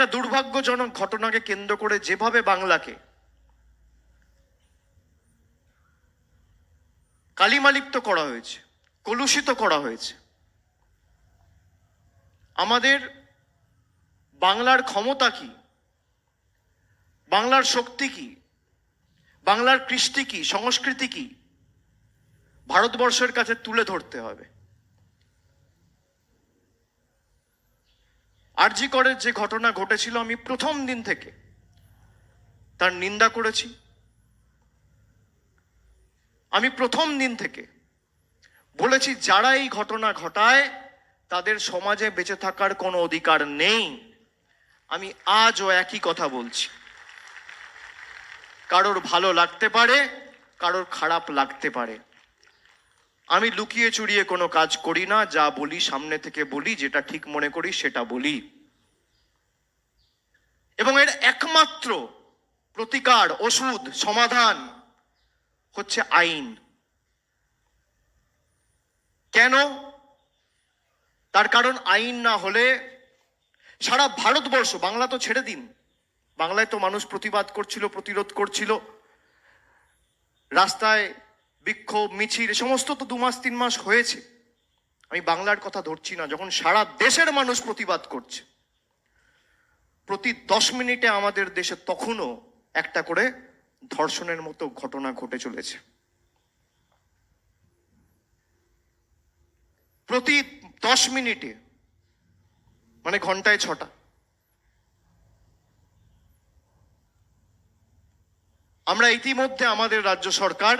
একটা দুর্ভাগ্যজনক ঘটনাকে কেন্দ্র করে যেভাবে বাংলাকে কালিমালিপ্ত করা হয়েছে, কলুষিত করা হয়েছে, আমাদের বাংলার ক্ষমতা কি? বাংলার শক্তি কি? বাংলার কৃষ্টি কি? সংস্কৃতি কি? ভারতবর্ষের কাছে তুলে ধরতে হবে। আরজি করের যে ঘটনা ঘটেছিল আমি প্রথম দিন থেকে। তার নিন্দা করেছি। আমি প্রথম দিন থেকে বলেছি, যারা এই ঘটনা ঘটায়, তাদের সমাজে বেঁচে থাকার কোনো অধিকার নেই। আমি আজও একই কথা বলছি। কারোর ভালো লাগতে পারে, কারোর খারাপ লাগতে পারে। আমি লুকিয়ে চুরিয়ে কোনো কাজ করি না, যা বলি সামনে থেকে বলি, যেটা ঠিক মনে করি সেটা বলি। এবং এর একমাত্র প্রতিকার, ওষুধ, সমাধান হচ্ছে আইন। কেন? তার কারণ আইন না হলে সারা ভারতবর্ষ, বাংলা তো ছেড়ে দিন। বাংলায় তো মানুষ প্রতিবাদ করছিল, প্রতিরোধ করছিল। রাস্তায় বিক্ষোভ, মিছিল সমস্ত তো দু মাস, তিন মাস হয়েছে। আমি বাংলার কথা ধরছি না, যখন সারা দেশের মানুষ প্রতিবাদ করছে, প্রতি দশ মিনিটে আমাদের দেশে তখনও একটা করে ধর্ষণের মতো ঘটনা ঘটে চলেছে। প্রতি দশ মিনিটে মানে ঘন্টায় ছটা, আমরা ইতিমধ্যে আমাদের রাজ্য সরকার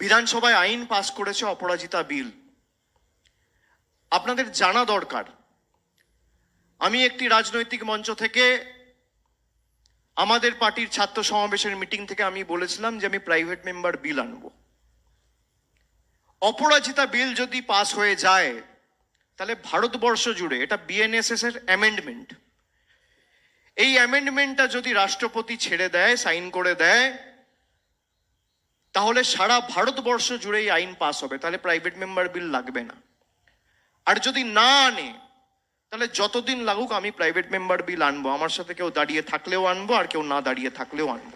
বিধানসভায় আইন পাশ করেছে অপরাজিতা বিল। আপনাদের জানা দরকার। আমি একটি রাজনৈতিক মঞ্চ থেকে আমাদের পার্টির ছাত্র সমাবেশের মিটিং থেকে আমি বলেছিলাম যে আমি প্রাইভেট মেম্বার বিল আনব। অপরাজিতা বিল যদি পাস হয়ে যায়, তাহলে ভারতবর্ষ জুড়ে, এটা বিএনএসএস এর অ্যামেন্ডমেন্ট এই অ্যামেন্ডমেন্টটা যদি রাষ্ট্রপতি ছেড়ে দেয়, সাইন করে দেয় তাহলে সারা ভারতবর্ষ জুড়ে এই আইন পাস হবে, তাহলে প্রাইভেট মেম্বার বিল লাগবে না। আর যদি না আনে, তাহলে যতদিন লাগুক আমি প্রাইভেট মেম্বার বিল আনব, আমার সাথে কেউ দাঁড়িয়ে থাকলেও আনব, আর কেউ না দাঁড়িয়ে থাকলেও আনব।